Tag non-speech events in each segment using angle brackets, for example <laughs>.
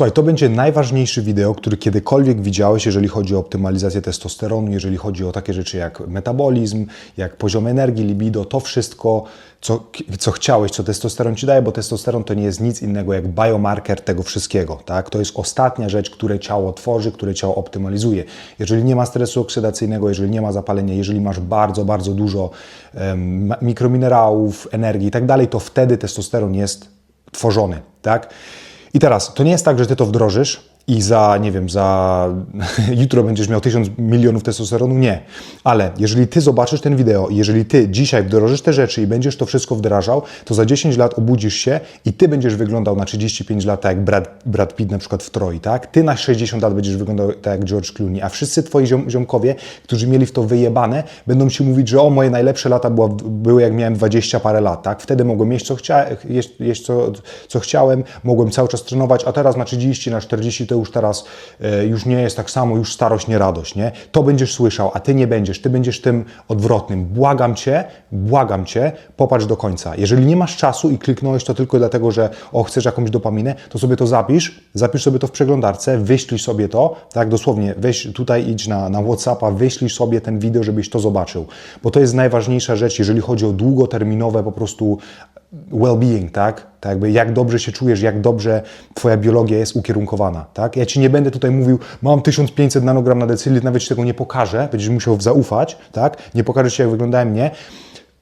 Słuchaj, to będzie najważniejszy wideo, który kiedykolwiek widziałeś, jeżeli chodzi o optymalizację testosteronu, jeżeli chodzi o takie rzeczy jak metabolizm, jak poziom energii, libido, to wszystko, co, co chciałeś, co testosteron ci daje, bo testosteron to nie jest nic innego jak biomarker tego wszystkiego. Tak? To jest ostatnia rzecz, które ciało tworzy, które ciało optymalizuje. Jeżeli nie ma stresu oksydacyjnego, jeżeli nie ma zapalenia, jeżeli masz bardzo, bardzo dużo um, mikrominerałów, energii i tak dalej, to wtedy testosteron jest tworzony. Tak? I teraz, to nie jest tak, że ty to wdrożysz i za, nie wiem, za <laughs> jutro będziesz miał tysiąc milionów testosteronu. Nie. Ale jeżeli ty zobaczysz ten wideo jeżeli ty dzisiaj wdrożysz te rzeczy i będziesz to wszystko wdrażał, to za 10 lat obudzisz się i ty będziesz wyglądał na 35 lat tak jak Brad, Brad Pitt na przykład w Troi, tak? Ty na 60 lat będziesz wyglądał tak jak George Clooney, a wszyscy twoi ziom, ziomkowie, którzy mieli w to wyjebane, będą ci mówić, że o, moje najlepsze lata była, były jak miałem 20 parę lat, tak? Wtedy mogłem jeść co, chcia, jeść, jeść co, co chciałem, mogłem cały czas trenować, a teraz na 30, na 40 to już teraz e, już nie jest tak samo, już starość, nie radość, nie? To będziesz słyszał, a ty nie będziesz, ty będziesz tym odwrotnym. Błagam cię, błagam cię, popatrz do końca. Jeżeli nie masz czasu i kliknąłeś to tylko dlatego, że o, chcesz jakąś dopaminę, to sobie to zapisz, zapisz sobie to w przeglądarce, wyślij sobie to, tak dosłownie, weź tutaj, idź na, na Whatsappa, wyślij sobie ten wideo, żebyś to zobaczył, bo to jest najważniejsza rzecz, jeżeli chodzi o długoterminowe po prostu well-being, tak? tak jakby jak dobrze się czujesz, jak dobrze Twoja biologia jest ukierunkowana, tak? Ja Ci nie będę tutaj mówił, mam 1500 nanogram na decylitr, nawet Ci tego nie pokażę, będziesz musiał zaufać, tak? Nie pokażę Ci, jak wyglądałem nie.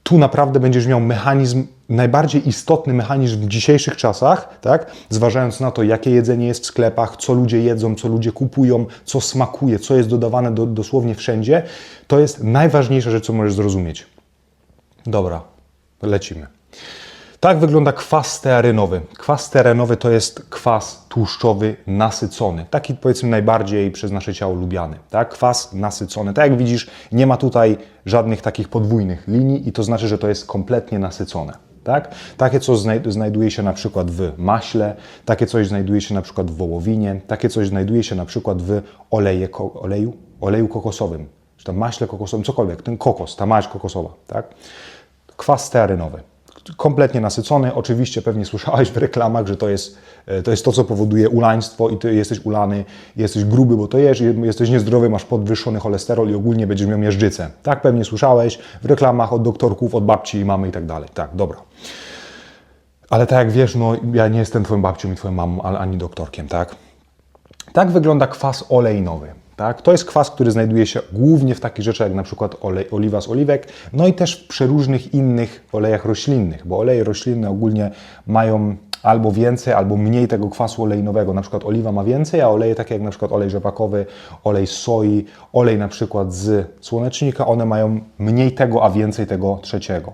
Tu naprawdę będziesz miał mechanizm, najbardziej istotny mechanizm w dzisiejszych czasach, tak? Zważając na to, jakie jedzenie jest w sklepach, co ludzie jedzą, co ludzie kupują, co smakuje, co jest dodawane do, dosłownie wszędzie, to jest najważniejsza rzecz, co możesz zrozumieć. Dobra, lecimy. Tak wygląda kwas stearynowy. Kwas stearynowy to jest kwas tłuszczowy nasycony. Taki powiedzmy najbardziej przez nasze ciało lubiany. Tak? Kwas nasycony. Tak jak widzisz, nie ma tutaj żadnych takich podwójnych linii i to znaczy, że to jest kompletnie nasycone. Tak? Takie coś znajduje się na przykład w maśle, takie coś znajduje się na przykład w wołowinie, takie coś znajduje się na przykład w oleje, oleju, oleju kokosowym, czy tam maśle kokosowym, cokolwiek, ten kokos, ta maść kokosowa. Tak? Kwas stearynowy kompletnie nasycony. Oczywiście pewnie słyszałeś w reklamach, że to jest to, jest to co powoduje ulaństwo i ty jesteś ulany, jesteś gruby, bo to jesz, jesteś niezdrowy, masz podwyższony cholesterol i ogólnie będziesz miał miażdżycę. Tak pewnie słyszałeś w reklamach od doktorków, od babci i mamy i tak dalej. Tak, dobra. Ale tak jak wiesz, no ja nie jestem twoją babcią i twoją mamą, ani doktorkiem, tak? Tak wygląda kwas olejnowy. Tak? To jest kwas, który znajduje się głównie w takich rzeczach jak na przykład olej, oliwa z oliwek, no i też w przeróżnych innych olejach roślinnych, bo oleje roślinne ogólnie mają albo więcej, albo mniej tego kwasu olejnowego. Na przykład oliwa ma więcej, a oleje takie jak na przykład olej rzepakowy, olej soi, olej na przykład z słonecznika, one mają mniej tego, a więcej tego trzeciego.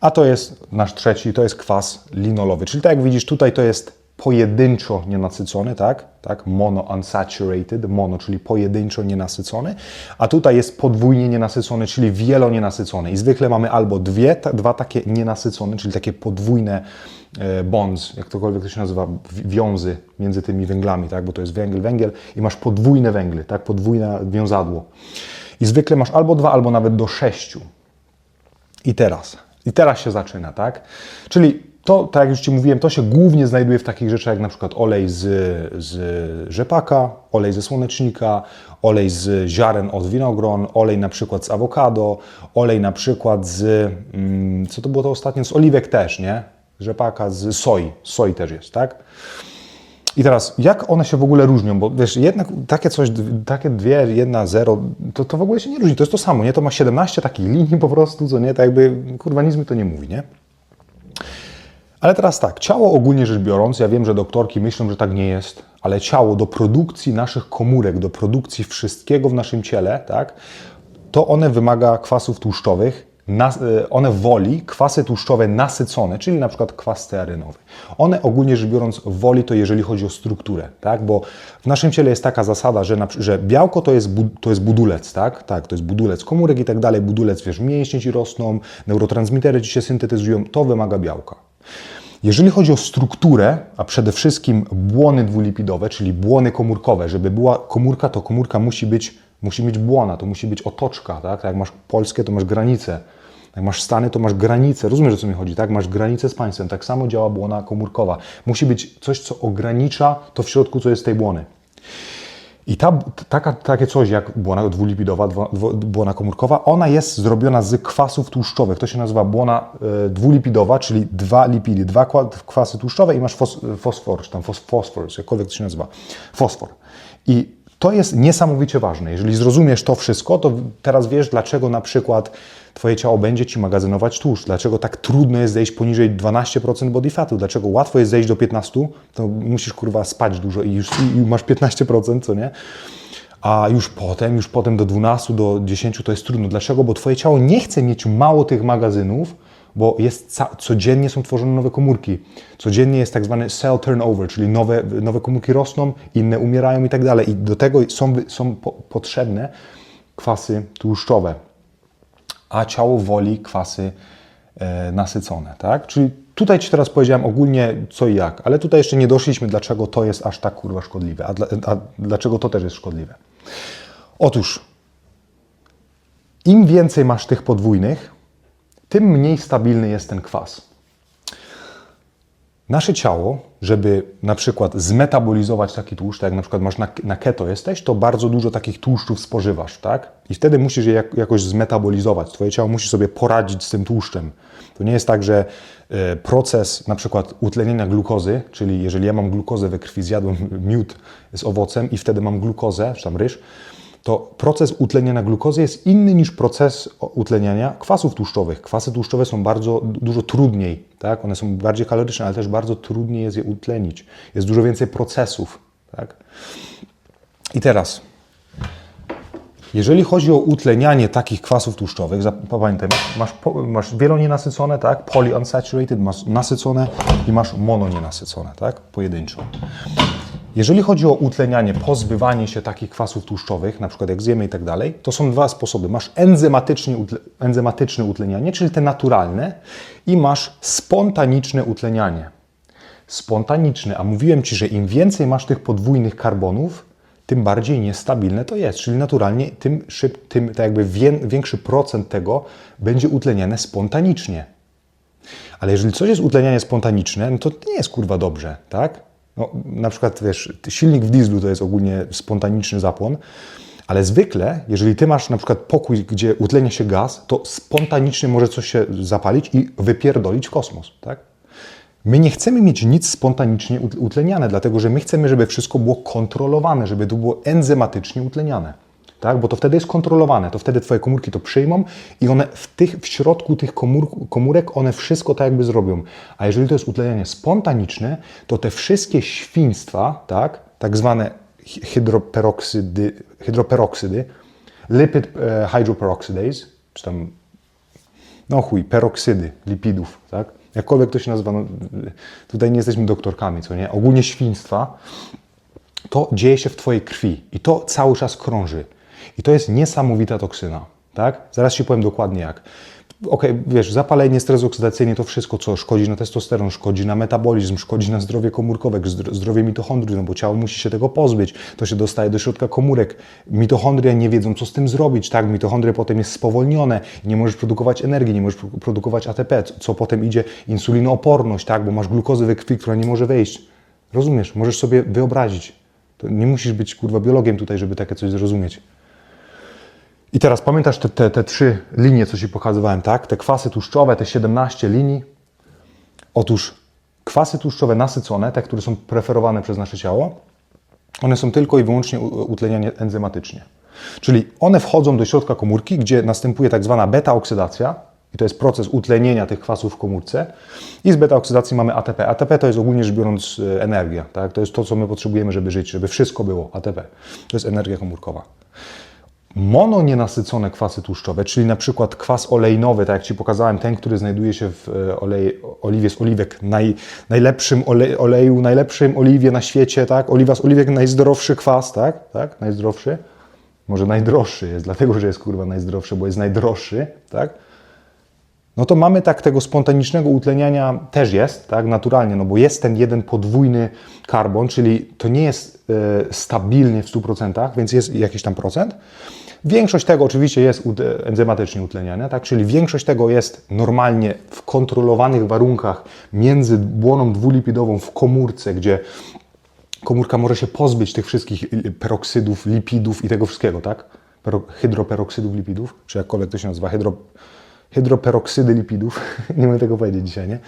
A to jest nasz trzeci, to jest kwas linolowy. Czyli tak jak widzisz, tutaj to jest pojedynczo nienasycony, tak? tak? Mono unsaturated, mono, czyli pojedynczo nienasycony, a tutaj jest podwójnie nienasycony, czyli wielonienasycony. I zwykle mamy albo dwie, ta, dwa takie nienasycone, czyli takie podwójne e, bonds, jak tokolwiek to się nazywa, wiązy między tymi węglami, tak? Bo to jest węgiel, węgiel i masz podwójne węgly, tak? Podwójne wiązadło. I zwykle masz albo dwa, albo nawet do sześciu. I teraz, i teraz się zaczyna, tak? Czyli to, tak jak już Ci mówiłem, to się głównie znajduje w takich rzeczach jak na przykład olej z, z rzepaka, olej ze słonecznika, olej z ziaren od winogron, olej na przykład z awokado, olej na przykład z, mm, co to było to ostatnio, z oliwek też, nie? Z rzepaka, z soi, soi też jest, tak? I teraz, jak one się w ogóle różnią? Bo wiesz, jednak takie coś, takie dwie, jedna, zero, to, to w ogóle się nie różni. To jest to samo, nie? To ma 17 takich linii po prostu, co nie? Tak jakby, kurwa, nic mi to nie mówi, nie? Ale teraz tak, ciało ogólnie rzecz biorąc, ja wiem, że doktorki myślą, że tak nie jest, ale ciało do produkcji naszych komórek, do produkcji wszystkiego w naszym ciele, tak, to one wymaga kwasów tłuszczowych, e, one woli kwasy tłuszczowe nasycone, czyli na przykład kwas stearynowy. One ogólnie rzecz biorąc woli to, jeżeli chodzi o strukturę, tak? bo w naszym ciele jest taka zasada, że, na, że białko to jest, to jest budulec, tak? tak? To jest budulec komórek i tak dalej, budulec, wiesz, mięśnie ci rosną, neurotransmitery ci się syntetyzują, to wymaga białka. Jeżeli chodzi o strukturę, a przede wszystkim błony dwulipidowe, czyli błony komórkowe, żeby była komórka, to komórka musi być, musi mieć błona, to musi być otoczka, tak? jak masz polskie, to masz granicę Jak masz Stany, to masz granicę. Rozumiesz, o co mi chodzi, tak? Masz granicę z państwem. Tak samo działa błona komórkowa. Musi być coś, co ogranicza to w środku, co jest tej błony. I ta, taka, takie coś jak błona dwulipidowa, dwo- błona komórkowa, ona jest zrobiona z kwasów tłuszczowych. To się nazywa błona e, dwulipidowa, czyli dwa lipidy, dwa kwa- kwasy tłuszczowe i masz fos, fosfor, czy tam fos, fosfor, jakkolwiek to się nazywa, fosfor. I to jest niesamowicie ważne. Jeżeli zrozumiesz to wszystko, to teraz wiesz, dlaczego na przykład Twoje ciało będzie Ci magazynować tłuszcz, dlaczego tak trudno jest zejść poniżej 12% body fatu, dlaczego łatwo jest zejść do 15%, to musisz kurwa spać dużo i już i masz 15%, co nie? A już potem, już potem do 12, do 10 to jest trudno. Dlaczego? Bo Twoje ciało nie chce mieć mało tych magazynów, bo jest codziennie są tworzone nowe komórki. Codziennie jest tak zwany cell turnover, czyli nowe, nowe komórki rosną, inne umierają i tak dalej. I do tego są, są po, potrzebne kwasy tłuszczowe, a ciało woli kwasy e, nasycone, tak? Czyli tutaj Ci teraz powiedziałem ogólnie co i jak, ale tutaj jeszcze nie doszliśmy, dlaczego to jest aż tak kurwa szkodliwe, a, dla, a dlaczego to też jest szkodliwe. Otóż, im więcej masz tych podwójnych, tym mniej stabilny jest ten kwas. Nasze ciało, żeby na przykład zmetabolizować taki tłuszcz, tak jak na przykład masz na, na keto jesteś, to bardzo dużo takich tłuszczów spożywasz, tak? I wtedy musisz je jak, jakoś zmetabolizować. Twoje ciało musi sobie poradzić z tym tłuszczem. To nie jest tak, że e, proces na przykład utlenienia glukozy, czyli jeżeli ja mam glukozę we krwi, zjadłem miód z owocem i wtedy mam glukozę, czy tam ryż, to proces utleniania glukozy jest inny niż proces utleniania kwasów tłuszczowych. Kwasy tłuszczowe są bardzo dużo trudniej, tak? One są bardziej kaloryczne, ale też bardzo trudniej jest je utlenić. Jest dużo więcej procesów, tak? I teraz, jeżeli chodzi o utlenianie takich kwasów tłuszczowych, pamiętaj, masz, masz wielonienasycone, tak? Polyunsaturated, masz nasycone i masz mononienasycone, tak? Pojedynczo. Jeżeli chodzi o utlenianie, pozbywanie się takich kwasów tłuszczowych, na przykład jak zjemy i tak dalej, to są dwa sposoby. Masz enzymatyczne utlenianie, czyli te naturalne, i masz spontaniczne utlenianie. Spontaniczne, a mówiłem Ci, że im więcej masz tych podwójnych karbonów, tym bardziej niestabilne to jest. Czyli naturalnie tym, szyb, tym tak jakby wię- większy procent tego będzie utleniane spontanicznie. Ale jeżeli coś jest utlenianie spontaniczne, no to nie jest kurwa dobrze, tak? No, na przykład, wiesz, silnik w dieslu to jest ogólnie spontaniczny zapłon, ale zwykle, jeżeli ty masz na przykład pokój, gdzie utlenia się gaz, to spontanicznie może coś się zapalić i wypierdolić w kosmos, tak? My nie chcemy mieć nic spontanicznie ut- utleniane, dlatego że my chcemy, żeby wszystko było kontrolowane, żeby to było enzymatycznie utleniane. Tak? Bo to wtedy jest kontrolowane, to wtedy Twoje komórki to przyjmą i one w, tych, w środku tych komór, komórek one wszystko tak jakby zrobią. A jeżeli to jest utlenianie spontaniczne, to te wszystkie świństwa, tak, tak zwane hy- hydroperoksydy, hydroperoksydy lipid e, hydroperoxidase, czy tam no chuj, peroksydy lipidów, tak? Jakkolwiek to się nazywa, no, tutaj nie jesteśmy doktorkami, co nie? Ogólnie świństwa, to dzieje się w Twojej krwi i to cały czas krąży. I to jest niesamowita toksyna, tak? Zaraz Ci powiem dokładnie jak. Okej, wiesz, zapalenie, stres oksydacyjny to wszystko, co szkodzi na testosteron, szkodzi na metabolizm, szkodzi na zdrowie komórkowe, zdro- zdrowie mitochondrii, no bo ciało musi się tego pozbyć. To się dostaje do środka komórek. Mitochondrie nie wiedzą, co z tym zrobić, tak? Mitochondrie potem jest spowolnione, nie możesz produkować energii, nie możesz pro- produkować ATP, co potem idzie insulinooporność, tak? Bo masz glukozę we krwi, która nie może wejść. Rozumiesz? Możesz sobie wyobrazić. To nie musisz być kurwa biologiem tutaj, żeby takie coś zrozumieć. I teraz pamiętasz te, te, te trzy linie, co Ci pokazywałem, tak? Te kwasy tłuszczowe, te 17 linii. Otóż kwasy tłuszczowe nasycone, te, które są preferowane przez nasze ciało, one są tylko i wyłącznie utleniane enzymatycznie. Czyli one wchodzą do środka komórki, gdzie następuje tak zwana beta-oksydacja, i to jest proces utlenienia tych kwasów w komórce. I z beta-oksydacji mamy ATP. ATP to jest ogólnie rzecz biorąc e, energia. Tak? To jest to, co my potrzebujemy, żeby żyć, żeby wszystko było ATP. To jest energia komórkowa mononienasycone kwasy tłuszczowe, czyli na przykład kwas olejnowy, tak jak Ci pokazałem, ten, który znajduje się w e, olej, oliwie z oliwek, naj, najlepszym olej, oleju, najlepszym oliwie na świecie, tak? Oliwa z oliwek, najzdrowszy kwas, tak? tak? Najzdrowszy. Może najdroższy jest, dlatego że jest kurwa najzdrowszy, bo jest najdroższy, tak? No to mamy tak tego spontanicznego utleniania też jest, tak, naturalnie, no bo jest ten jeden podwójny karbon, czyli to nie jest e, stabilnie w 100%, więc jest jakiś tam procent. Większość tego oczywiście jest enzymatycznie utleniania, tak, czyli większość tego jest normalnie w kontrolowanych warunkach między błoną dwulipidową w komórce, gdzie komórka może się pozbyć tych wszystkich y, peroksydów, lipidów i tego wszystkiego, tak? Pero, hydroperoksydów lipidów, czy jakkolwiek to się nazywa, hydroperoksydy lipidów, <laughs> nie mogę tego powiedzieć dzisiaj, nie?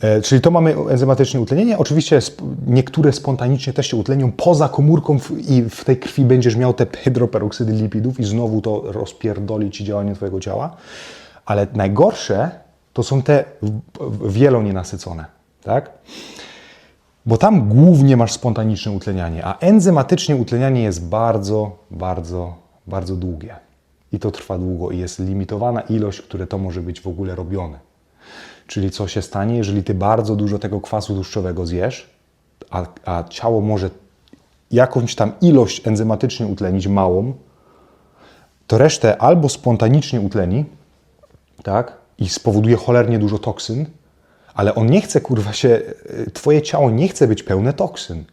E, czyli to mamy enzymatycznie utlenienie. Oczywiście niektóre spontanicznie też się utlenią poza komórką i w tej krwi będziesz miał te hydroperoksydy lipidów i znowu to rozpierdoli ci działanie Twojego ciała. Ale najgorsze to są te wielonienasycone, tak? Bo tam głównie masz spontaniczne utlenianie, a enzymatycznie utlenianie jest bardzo, bardzo, bardzo długie. I to trwa długo i jest limitowana ilość, które to może być w ogóle robione. Czyli co się stanie, jeżeli ty bardzo dużo tego kwasu tłuszczowego zjesz, a, a ciało może jakąś tam ilość enzymatycznie utlenić, małą, to resztę albo spontanicznie utleni, tak, i spowoduje cholernie dużo toksyn, ale on nie chce, kurwa, się, y, twoje ciało nie chce być pełne toksyn.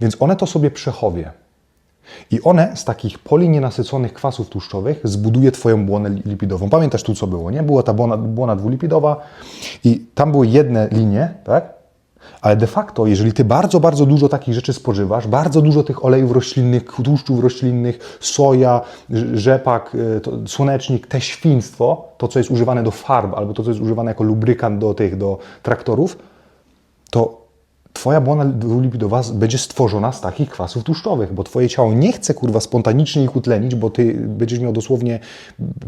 Więc one to sobie przechowie. I one z takich polinienasyconych kwasów tłuszczowych zbuduje Twoją błonę li- lipidową. Pamiętasz tu, co było, nie? Była ta błona, błona dwulipidowa i tam były jedne linie, tak? Ale de facto, jeżeli Ty bardzo, bardzo dużo takich rzeczy spożywasz, bardzo dużo tych olejów roślinnych, tłuszczów roślinnych, soja, rz- rzepak, y, słonecznik, te świństwo, to, co jest używane do farb, albo to, co jest używane jako lubrykant do tych, do traktorów, to Twoja błona dwulipidowa z- będzie stworzona z takich kwasów tłuszczowych, bo Twoje ciało nie chce kurwa spontanicznie ich utlenić, bo Ty będziesz miał dosłownie,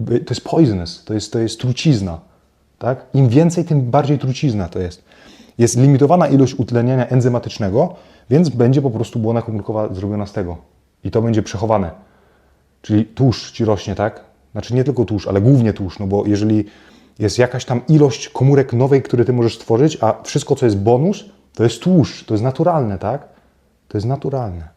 to jest poisonous, to jest, to jest trucizna. Tak? Im więcej, tym bardziej trucizna to jest. Jest limitowana ilość utleniania enzymatycznego, więc będzie po prostu błona komórkowa zrobiona z tego. I to będzie przechowane. Czyli tłuszcz ci rośnie, tak? Znaczy nie tylko tłuszcz, ale głównie tłuszcz, no bo jeżeli jest jakaś tam ilość komórek nowej, które ty możesz stworzyć, a wszystko, co jest bonus, to jest tłuszcz, to jest naturalne, tak? To jest naturalne.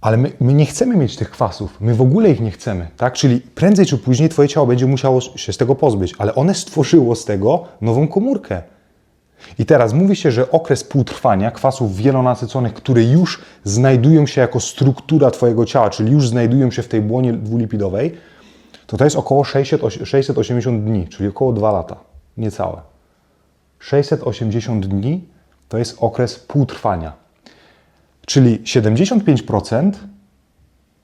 Ale my, my nie chcemy mieć tych kwasów, my w ogóle ich nie chcemy, tak? Czyli prędzej czy później twoje ciało będzie musiało się z tego pozbyć, ale one stworzyło z tego nową komórkę. I teraz mówi się, że okres półtrwania kwasów wielonasyconych, które już znajdują się jako struktura Twojego ciała, czyli już znajdują się w tej błonie dwulipidowej, to to jest około 600, 680 dni, czyli około 2 lata, niecałe. 680 dni to jest okres półtrwania. Czyli 75%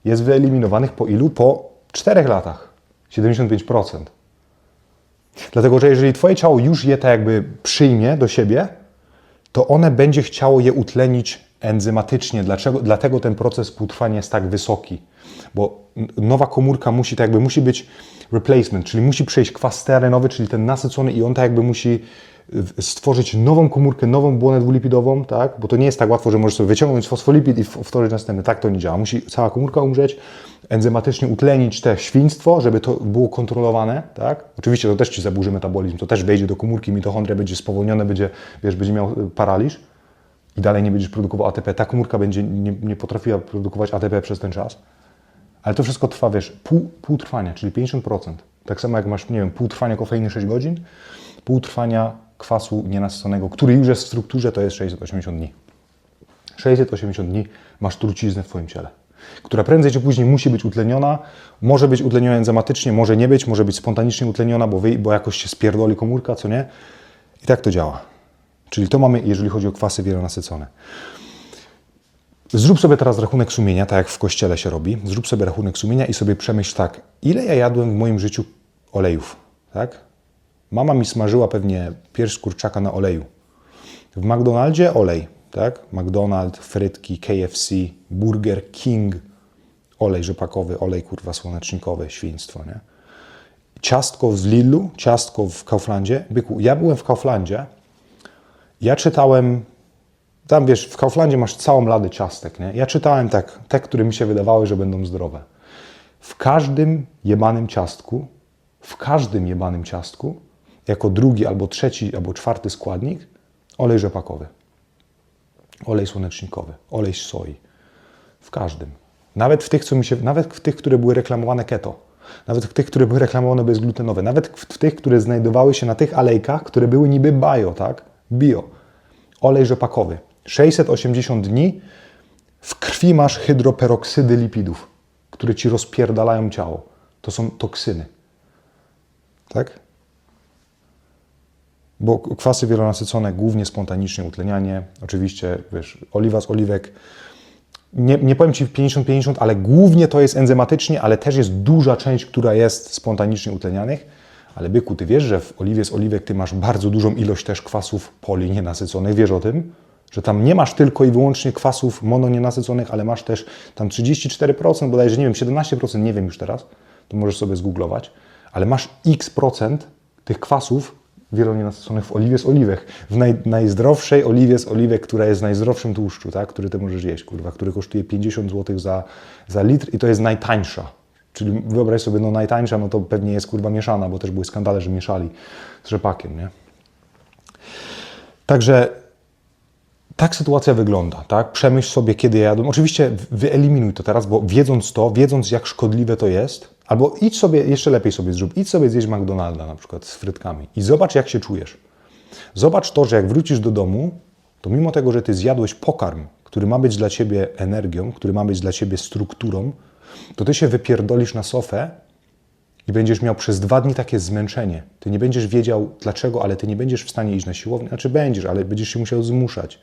jest wyeliminowanych po ilu? Po 4 latach. 75%. Dlatego, że jeżeli Twoje ciało już je tak jakby przyjmie do siebie, to one będzie chciało je utlenić enzymatycznie. Dlaczego? Dlatego ten proces półtrwania jest tak wysoki. Bo nowa komórka musi tak jakby musi być replacement, czyli musi przejść kwas stearynowy, czyli ten nasycony i on tak jakby musi stworzyć nową komórkę, nową błonę dwulipidową, tak? Bo to nie jest tak łatwo, że możesz sobie wyciągnąć fosfolipid i w- wtórzyć następny. Tak to nie działa. Musi cała komórka umrzeć, enzymatycznie utlenić te świństwo, żeby to było kontrolowane, tak? Oczywiście to też ci zaburzy metabolizm, to też wejdzie do komórki, mitochondria będzie spowolnione, będzie, wiesz, będzie miał y, paraliż i dalej nie będziesz produkował ATP. Ta komórka będzie nie, nie potrafiła produkować ATP przez ten czas. Ale to wszystko trwa, wiesz, pół, pół trwania, czyli 50%. Tak samo jak masz, nie wiem, pół trwania kofeiny 6 godzin, pół trwania kwasu nienasyconego, który już jest w strukturze, to jest 680 dni. 680 dni masz truciznę w Twoim ciele, która prędzej czy później musi być utleniona. Może być utleniona enzymatycznie, może nie być, może być spontanicznie utleniona, bo, wy, bo jakoś się spierdoli komórka, co nie? I tak to działa. Czyli to mamy, jeżeli chodzi o kwasy wielonasycone. Zrób sobie teraz rachunek sumienia, tak jak w kościele się robi. Zrób sobie rachunek sumienia i sobie przemyśl tak, ile ja jadłem w moim życiu olejów, tak? Mama mi smażyła pewnie pierś kurczaka na oleju. W McDonaldzie olej, tak? McDonald, frytki, KFC, Burger King, olej rzepakowy, olej kurwa słonecznikowy, świństwo, nie? Ciastko z Lidlu, ciastko w Kauflandzie. Byku, ja byłem w Kauflandzie, ja czytałem, tam wiesz, w Kauflandzie masz całą ladę ciastek, nie? Ja czytałem tak, te, które mi się wydawały, że będą zdrowe. W każdym jebanym ciastku, w każdym jebanym ciastku, jako drugi albo trzeci albo czwarty składnik, olej rzepakowy, olej słonecznikowy, olej soi. W każdym. Nawet w tych, co mi się, nawet w tych, które były reklamowane keto. Nawet w tych, które były reklamowane bezglutenowe. Nawet w tych, które znajdowały się na tych alejkach, które były niby bio, tak? Bio. Olej rzepakowy. 680 dni w krwi masz hydroperoksydy lipidów, które ci rozpierdalają ciało. To są toksyny. Tak? Bo kwasy wielonasycone, głównie spontanicznie utlenianie, oczywiście, wiesz, oliwa z oliwek, nie, nie powiem Ci 50-50, ale głównie to jest enzymatycznie, ale też jest duża część, która jest spontanicznie utlenianych. Ale byku, Ty wiesz, że w oliwie z oliwek Ty masz bardzo dużą ilość też kwasów polinienasyconych, wiesz o tym? Że tam nie masz tylko i wyłącznie kwasów mononienasyconych, ale masz też tam 34%, bodajże, nie wiem, 17%, nie wiem już teraz, to możesz sobie zgooglować, ale masz x procent tych kwasów wielonienasyconych w oliwie z oliwek. W naj, najzdrowszej oliwie z oliwek, która jest w najzdrowszym tłuszczu, tak? który ty możesz jeść, kurwa, który kosztuje 50 zł za, za litr i to jest najtańsza. Czyli wyobraź sobie, no najtańsza, no to pewnie jest kurwa mieszana, bo też były skandale, że mieszali z rzepakiem, nie? Także tak sytuacja wygląda, tak? Przemyśl sobie, kiedy jadą. Oczywiście wyeliminuj to teraz, bo wiedząc to, wiedząc jak szkodliwe to jest, albo idź sobie, jeszcze lepiej sobie zrób, idź sobie zjeść McDonalda na przykład z frytkami i zobacz jak się czujesz. Zobacz to, że jak wrócisz do domu, to mimo tego, że ty zjadłeś pokarm, który ma być dla ciebie energią, który ma być dla ciebie strukturą, to ty się wypierdolisz na sofę i będziesz miał przez dwa dni takie zmęczenie. Ty nie będziesz wiedział dlaczego, ale ty nie będziesz w stanie iść na siłownię. Znaczy będziesz, ale będziesz się musiał zmuszać.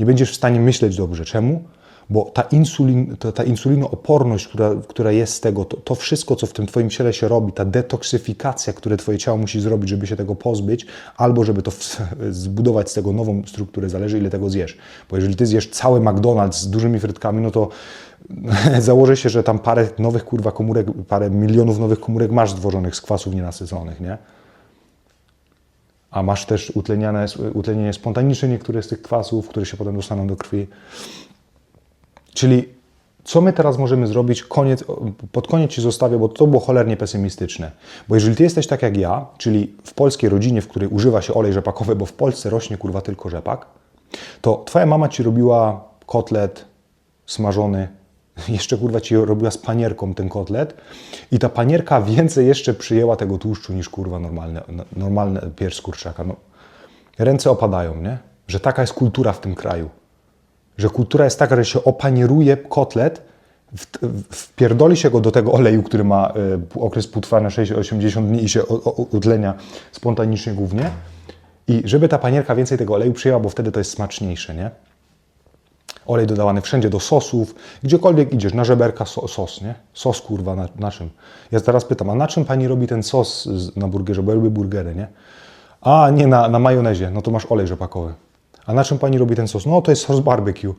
Nie będziesz w stanie myśleć dobrze. Czemu? Bo ta, insulin, ta, ta insulinooporność, która, która jest z tego, to, to wszystko, co w tym Twoim ciele się robi, ta detoksyfikacja, które Twoje ciało musi zrobić, żeby się tego pozbyć, albo żeby to w, <laughs> zbudować z tego nową strukturę, zależy ile tego zjesz. Bo jeżeli Ty zjesz cały McDonald's z dużymi frytkami, no to <laughs> założę się, że tam parę nowych kurwa komórek, parę milionów nowych komórek masz stworzonych z kwasów nienasyconych, nie? A masz też utleniane, utlenienie spontaniczne niektóre z tych kwasów, które się potem dostaną do krwi. Czyli co my teraz możemy zrobić? Koniec, pod koniec Ci zostawię, bo to było cholernie pesymistyczne. Bo jeżeli Ty jesteś tak jak ja, czyli w polskiej rodzinie, w której używa się olej rzepakowy, bo w Polsce rośnie kurwa tylko rzepak, to Twoja mama Ci robiła kotlet smażony, <laughs> jeszcze kurwa Ci robiła z panierką ten kotlet i ta panierka więcej jeszcze przyjęła tego tłuszczu niż kurwa normalne, normalne pierś kurczaka. No, ręce opadają, nie? Że taka jest kultura w tym kraju że kultura jest taka, że się opanieruje kotlet, wpierdoli się go do tego oleju, który ma y, okres półtrwania 6-80 dni i się o, o, utlenia spontanicznie głównie. I żeby ta panierka więcej tego oleju przyjęła, bo wtedy to jest smaczniejsze, nie? Olej dodawany wszędzie do sosów, gdziekolwiek idziesz, na żeberka so, sos, nie? Sos kurwa, na, na, czym? Ja teraz pytam, a na czym pani robi ten sos na burgerze, bo ja lubię burgery, nie? A, nie, na, na majonezie, no to masz olej rzepakowy. A na czym pani robi ten sos? No to jest sos barbecue.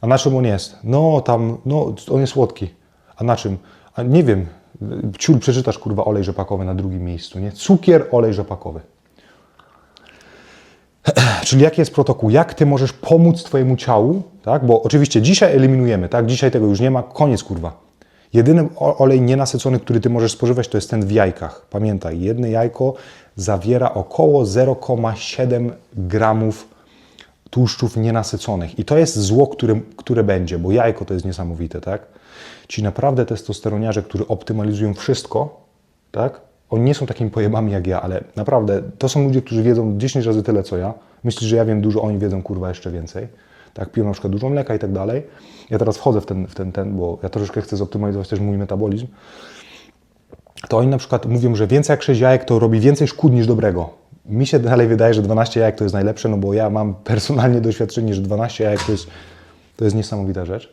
A na czym on jest? No tam, no on jest słodki. A na czym? A nie wiem. Ciul, przeczytasz kurwa olej rzepakowy na drugim miejscu, nie? Cukier, olej rzepakowy. <clears throat> Czyli jaki jest protokół? Jak ty możesz pomóc twojemu ciału, tak? Bo oczywiście dzisiaj eliminujemy, tak? Dzisiaj tego już nie ma, koniec kurwa. Jedyny olej nienasycony, który ty możesz spożywać, to jest ten w jajkach. Pamiętaj, jedno jajko zawiera około 0,7 gramów tłuszczów nienasyconych. I to jest zło, które, które będzie, bo jajko to jest niesamowite, tak? Ci naprawdę testosteroniarze, którzy optymalizują wszystko, tak? Oni nie są takimi pojebami jak ja, ale naprawdę to są ludzie, którzy wiedzą 10 razy tyle co ja. Myślisz, że ja wiem dużo, oni wiedzą kurwa jeszcze więcej. Tak, piją na przykład dużo mleka i tak dalej. Ja teraz wchodzę w ten, w ten, ten, bo ja troszeczkę chcę zoptymalizować też mój metabolizm. To oni na przykład mówią, że więcej jak 6 jajek to robi więcej szkód niż dobrego. Mi się dalej wydaje, że 12 jajek to jest najlepsze, no bo ja mam personalnie doświadczenie, że 12 jajek to jest, to jest niesamowita rzecz.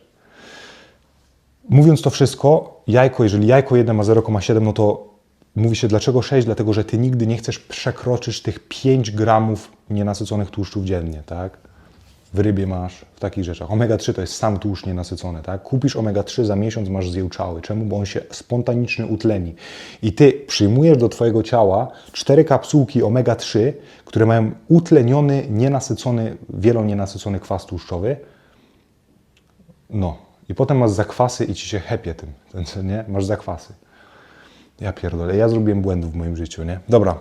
Mówiąc to wszystko, jajko, jeżeli jajko jedno ma 0,7, no to mówi się dlaczego 6? Dlatego, że ty nigdy nie chcesz przekroczyć tych 5 gramów nienasyconych tłuszczów dziennie, tak? W rybie masz, w takich rzeczach. Omega-3 to jest sam tłuszcz nienasycony, tak? Kupisz omega-3 za miesiąc, masz zjełczały. Czemu? Bo on się spontanicznie utleni. I ty przyjmujesz do twojego ciała cztery kapsułki omega-3, które mają utleniony, nienasycony, wielonienasycony kwas tłuszczowy. No. I potem masz zakwasy i ci się hepie tym, <laughs> nie? Masz zakwasy. Ja pierdolę, ja zrobiłem błędów w moim życiu, nie? Dobra.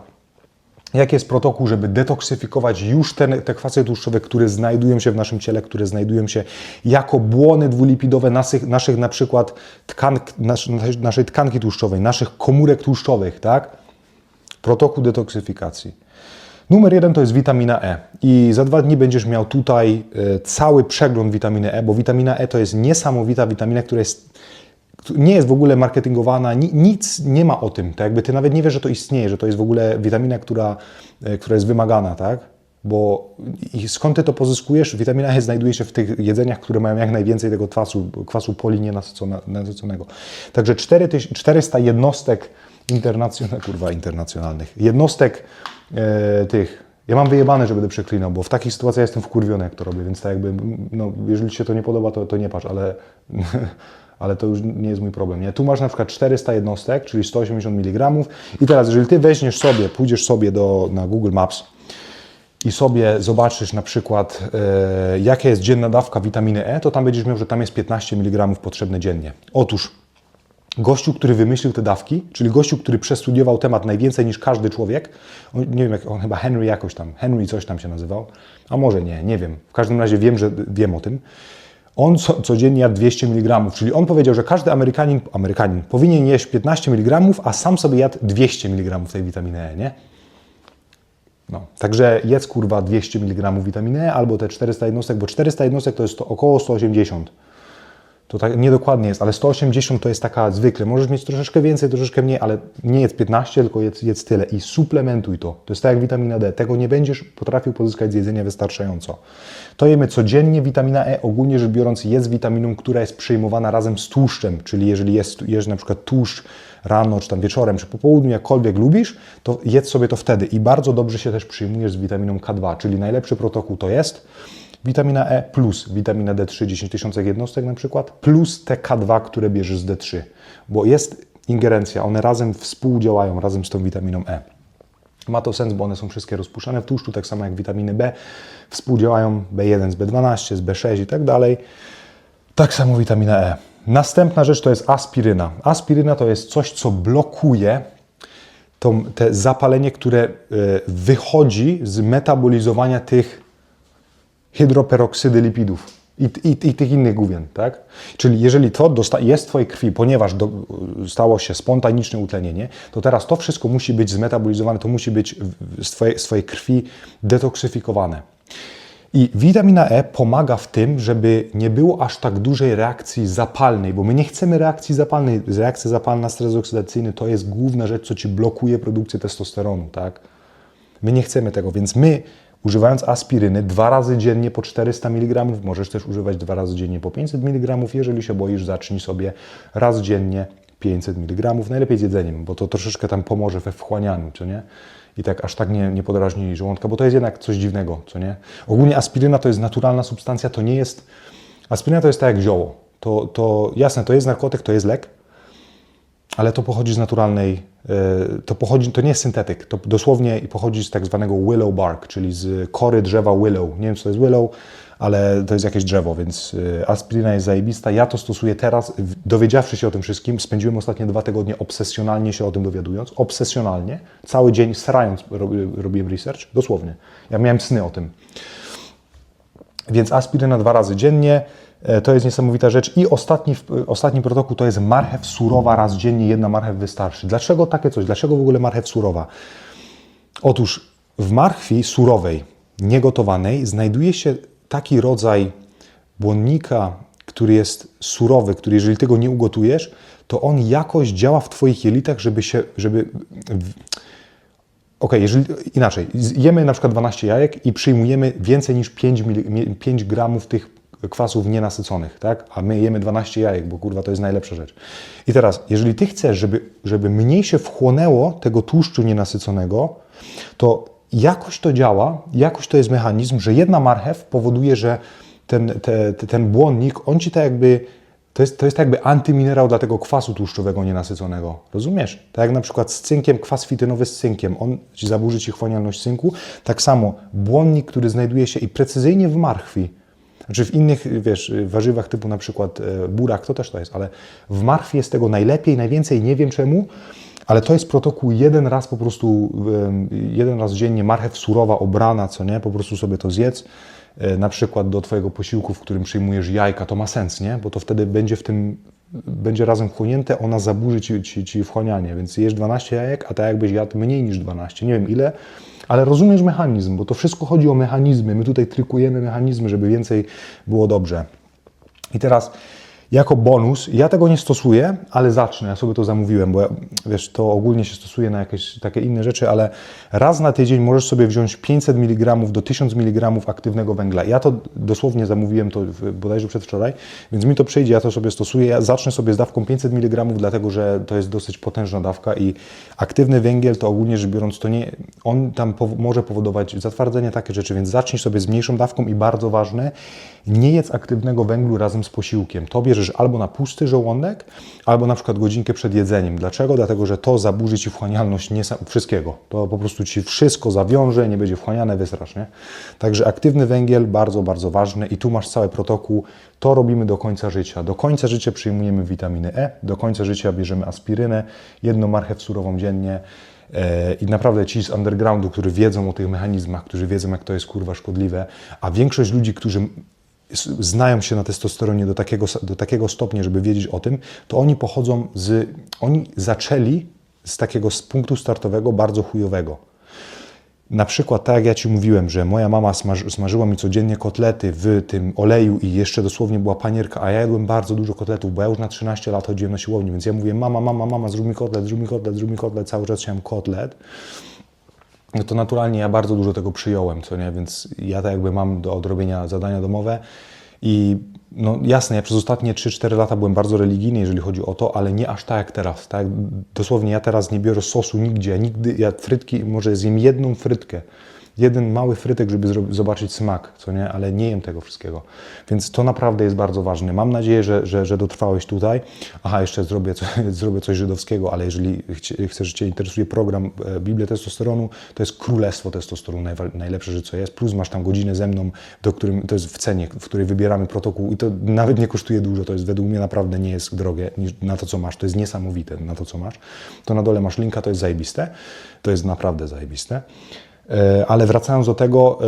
Jaki jest protokół, żeby detoksyfikować już te, te kwasy tłuszczowe, które znajdują się w naszym ciele, które znajdują się jako błony dwulipidowe naszych, naszych na przykład tkank, nasz, naszej tkanki tłuszczowej, naszych komórek tłuszczowych, tak? Protokół detoksyfikacji. Numer jeden to jest witamina E. I za dwa dni będziesz miał tutaj e, cały przegląd witaminy E, bo witamina E to jest niesamowita witamina, która jest nie jest w ogóle marketingowana, ni- nic nie ma o tym. Tak jakby ty nawet nie wiesz, że to istnieje, że to jest w ogóle witamina, która, e, która jest wymagana, tak? Bo skąd ty to pozyskujesz? Witamina E znajduje się w tych jedzeniach, które mają jak najwięcej tego kwasu, kwasu polinienasyconego. Także 4000 400 jednostek internacjonalnych, <laughs> kurwa, internacjonalnych, jednostek e, tych. Ja mam wyjebane, że będę przeklinał, bo w takich sytuacjach jestem wkurwiony, jak to robię, więc tak jakby, no, jeżeli Ci się to nie podoba, to, to nie patrz, ale, <laughs> ale to już nie jest mój problem. Nie? Tu masz na przykład 400 jednostek, czyli 180 mg i teraz, jeżeli Ty weźmiesz sobie, pójdziesz sobie do, na Google Maps i sobie zobaczysz na przykład, e, jaka jest dzienna dawka witaminy E, to tam będziesz miał, że tam jest 15 mg potrzebne dziennie. Otóż gościu, który wymyślił te dawki, czyli gościu, który przestudiował temat najwięcej niż każdy człowiek, on, nie wiem, jak on chyba Henry jakoś tam, Henry coś tam się nazywał, a może nie, nie wiem. W każdym razie wiem, że wiem o tym. On co, codziennie jadł 200 mg, czyli on powiedział, że każdy Amerykanin, Amerykanin powinien jeść 15 mg, a sam sobie jadł 200 mg tej witaminy E, nie? No, także jedz kurwa 200 mg witaminy E albo te 400 jednostek, bo 400 jednostek to jest to około 180. To tak niedokładnie jest, ale 180 to jest taka zwykle. Możesz mieć troszeczkę więcej, troszeczkę mniej, ale nie jest 15, tylko jedz tyle i suplementuj to. To jest tak jak witamina D. Tego nie będziesz potrafił pozyskać z jedzenia wystarczająco. To jemy codziennie. Witamina E ogólnie rzecz biorąc jest witaminą, która jest przyjmowana razem z tłuszczem, czyli jeżeli jest, jesz na przykład tłuszcz rano, czy tam wieczorem, czy po południu, jakkolwiek lubisz, to jedz sobie to wtedy. I bardzo dobrze się też przyjmujesz z witaminą K2, czyli najlepszy protokół to jest Witamina E plus witamina D3, 10 tysiącek jednostek na przykład, plus te K2, które bierzesz z D3, bo jest ingerencja, one razem współdziałają, razem z tą witaminą E. Ma to sens, bo one są wszystkie rozpuszczane w tłuszczu, tak samo jak witaminy B, współdziałają B1 z B12, z B6 i tak dalej. Tak samo witamina E. Następna rzecz to jest aspiryna. Aspiryna to jest coś, co blokuje tą, te zapalenie, które e, wychodzi z metabolizowania tych hydroperoksydy lipidów i, i, i tych innych główien, tak? Czyli jeżeli to jest w Twojej krwi, ponieważ do, stało się spontaniczne utlenienie, to teraz to wszystko musi być zmetabolizowane, to musi być z Twojej, z twojej krwi detoksyfikowane. I witamina E pomaga w tym, żeby nie było aż tak dużej reakcji zapalnej, bo my nie chcemy reakcji zapalnej. Reakcja zapalna, stres oksydacyjny to jest główna rzecz, co ci blokuje produkcję testosteronu, tak? My nie chcemy tego, więc my używając aspiryny dwa razy dziennie po 400 mg, możesz też używać dwa razy dziennie po 500 mg. Jeżeli się boisz, zacznij sobie raz dziennie 500 mg, najlepiej z jedzeniem, bo to troszeczkę tam pomoże we wchłanianiu, co nie? I tak aż tak nie, nie podrażni żołądka, bo to jest jednak coś dziwnego, co nie? Ogólnie aspiryna to jest naturalna substancja, to nie jest... Aspiryna to jest tak jak zioło. To, to jasne, to jest narkotyk, to jest lek, ale to pochodzi z naturalnej, e, to, pochodzi, to nie jest syntetyk, to dosłownie pochodzi z tak zwanego willow bark, czyli z kory drzewa willow. Nie wiem, co to jest willow, ale to jest jakieś drzewo, więc e, aspiryna jest zajebista. Ja to stosuję teraz, dowiedziawszy się o tym wszystkim, spędziłem ostatnie dwa tygodnie obsesjonalnie się o tym dowiadując, obsesjonalnie, cały dzień srając robi- robiłem research, dosłownie. Ja miałem sny o tym. Więc aspiryna dwa razy dziennie. E, To jest niesamowita rzecz. I ostatni, ostatni protokół to jest marchew surowa raz dziennie, jedna marchew wystarczy. Dlaczego takie coś? Dlaczego w ogóle marchew surowa? Otóż w marchwi surowej, niegotowanej, znajduje się taki rodzaj błonnika, który jest surowy, który jeżeli tego nie ugotujesz, to on jakoś działa w Twoich jelitach, żeby się, żeby Okej, jeżeli inaczej, jemy na przykład 12 jajek i przyjmujemy więcej niż 5, mili, 5 gramów tych kwasów nienasyconych, tak? A my jemy 12 jajek, bo kurwa to jest najlepsza rzecz. I teraz, jeżeli ty chcesz, żeby, żeby mniej się wchłonęło tego tłuszczu nienasyconego, to jakoś to działa, jakoś to jest mechanizm, że jedna marchew powoduje, że ten, te, te, ten błonnik, on ci tak jakby to jest, to jest tak jakby antyminerał dla tego kwasu tłuszczowego nienasyconego. Rozumiesz? Tak jak na przykład z cynkiem, kwas fitynowy z cynkiem, on ci zaburzy ci chłanialność cynku. Tak samo błonnik, który znajduje się i precyzyjnie w marchwi, znaczy w innych, wiesz, warzywach typu na przykład e, burak, to też to jest, ale w marchwi jest tego najlepiej, najwięcej, nie wiem czemu, Ale to jest protokół jeden raz po prostu, jeden raz dziennie, marchew surowa, obrana, co nie, po prostu sobie to zjedz. E, Na przykład do Twojego posiłku, w którym przyjmujesz jajka, to ma sens, nie? Bo to wtedy będzie w tym, będzie razem wchłonięte, ona zaburzy Ci, ci, ci wchłanianie, więc jesz 12 jajek, a tak jakbyś jadł mniej niż 12, nie wiem ile, ale rozumiesz mechanizm, bo to wszystko chodzi o mechanizmy, my tutaj trykujemy mechanizmy, żeby więcej było dobrze. I teraz jako bonus, ja tego nie stosuję, ale zacznę, ja sobie to zamówiłem, bo ja, wiesz, to ogólnie się stosuje na jakieś takie inne rzeczy, ale raz na tydzień możesz sobie wziąć 500 mg do 1000 mg aktywnego węgla. Ja to dosłownie zamówiłem to bodajże przedwczoraj, więc mi to przyjdzie, ja to sobie stosuję. Ja zacznę sobie z dawką 500 mg, dlatego że to jest dosyć potężna dawka i aktywny węgiel to ogólnie rzecz biorąc, to nie, on tam pow- może powodować zatwardzenie, takie rzeczy, więc zacznij sobie z mniejszą dawką i bardzo ważne, nie jedz aktywnego węglu razem z posiłkiem. To bierzesz albo na pusty żołądek, albo na przykład godzinkę przed jedzeniem. Dlaczego? Dlatego, że to zaburzy Ci wchłanialność wszystkiego. To po prostu Ci wszystko zawiąże, nie będzie wchłaniane, wystrasz, nie? Także aktywny węgiel, bardzo, bardzo ważny i tu masz cały protokół. To robimy do końca życia. Do końca życia przyjmujemy witaminy E, do końca życia bierzemy aspirynę, jedną marchew surową dziennie. E, I naprawdę ci z undergroundu, którzy wiedzą o tych mechanizmach, którzy wiedzą, jak to jest kurwa szkodliwe, a większość ludzi, którzy znają się na testosteronie do takiego, do takiego stopnia, żeby wiedzieć o tym, to oni pochodzą z. Oni zaczęli z takiego z punktu startowego bardzo chujowego. Na przykład, tak jak ja Ci mówiłem, że moja mama smaży, smażyła mi codziennie kotlety w tym oleju i jeszcze dosłownie była panierka, a ja jadłem bardzo dużo kotletów, bo ja już na 13 lat chodziłem na siłownię, więc ja mówię, mama, mama, mama, zrób mi kotlet, zrób mi kotlet, zrób mi kotlet, cały czas chciałem kotlet. No to naturalnie ja bardzo dużo tego przyjąłem, co nie, więc ja tak jakby mam do odrobienia zadania domowe i no jasne, ja przez ostatnie 3-4 lata byłem bardzo religijny, jeżeli chodzi o to, ale nie aż tak jak teraz, tak? Dosłownie ja teraz nie biorę sosu nigdzie, nigdy, ja frytki, może zjem jedną frytkę, jeden mały frytek, żeby zobaczyć smak, co nie, ale nie jem tego wszystkiego. Więc to naprawdę jest bardzo ważne. Mam nadzieję, że, że, że dotrwałeś tutaj. Aha, jeszcze zrobię, co, <laughs> zrobię coś żydowskiego, ale jeżeli chcesz, że Cię interesuje program e, Biblia Testosteronu, to jest Królestwo Testosteronu, najlepsze rzecz, co jest. Plus masz tam godzinę ze mną, do którym, to jest w cenie, w której wybieramy protokół i to nawet nie kosztuje dużo, to jest według mnie naprawdę nie jest drogie na to, co masz. To jest niesamowite na to, co masz. To na dole masz linka, to jest zajebiste. To jest naprawdę zajebiste. E, Ale wracając do tego,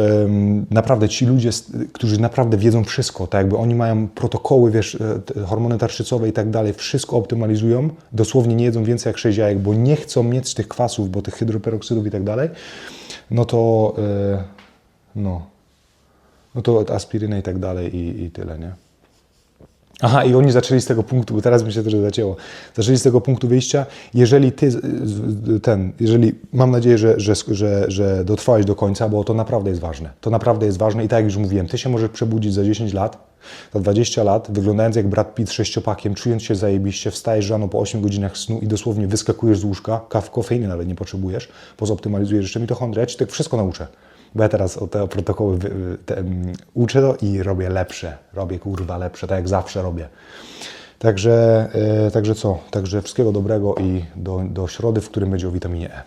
naprawdę ci ludzie, którzy naprawdę wiedzą wszystko, tak jakby oni mają protokoły, wiesz, e, hormony tarczycowe i tak dalej, wszystko optymalizują, dosłownie nie jedzą więcej jak 6 jajek, bo nie chcą mieć tych kwasów, bo tych hydroperoksydów i tak dalej, no to e, no, no to aspirynę i tak dalej i, i tyle, nie? Aha, i oni zaczęli z tego punktu, bo teraz mi się trochę zacięło. Zaczęli z tego punktu wyjścia. Jeżeli ty, ten, jeżeli mam nadzieję, że, że, że, że dotrwałeś do końca, bo to naprawdę jest ważne. To naprawdę jest ważne i tak jak już mówiłem, ty się możesz przebudzić za 10 lat, za 20 lat, wyglądając jak Brad Pitt sześciopakiem, czując się zajebiście, wstajesz rano po 8 godzinach snu i dosłownie wyskakujesz z łóżka, kaw, kofeiny nawet nie potrzebujesz, bo zoptymalizujesz jeszcze mitochondria. Ja ci tak wszystko nauczę. Bo ja teraz o te protokoły te, mm, uczę i robię lepsze. Robię kurwa lepsze, tak jak zawsze robię. Także, e, także co? Także wszystkiego dobrego i do, do środy, w którym będzie o witaminie E.